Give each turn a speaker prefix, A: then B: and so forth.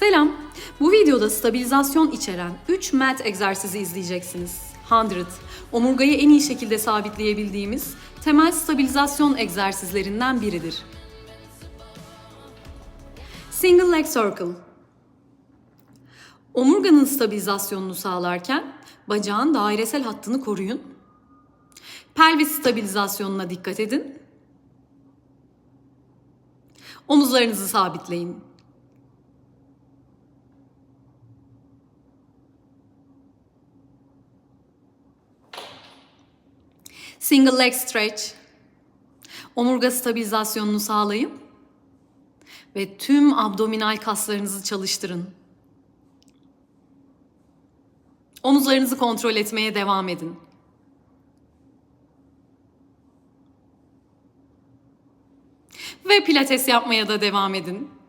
A: Selam. Bu videoda stabilizasyon içeren 3 mat egzersizi izleyeceksiniz. 100, omurgayı en iyi şekilde sabitleyebildiğimiz temel stabilizasyon egzersizlerinden biridir. Single leg circle. Omurganın stabilizasyonunu sağlarken bacağın dairesel hattını koruyun. Pelvis stabilizasyonuna dikkat edin. Omuzlarınızı sabitleyin. Single leg stretch. Omurga stabilizasyonunu sağlayın ve tüm abdominal kaslarınızı çalıştırın. Omuzlarınızı kontrol etmeye devam edin. Ve pilates yapmaya da devam edin.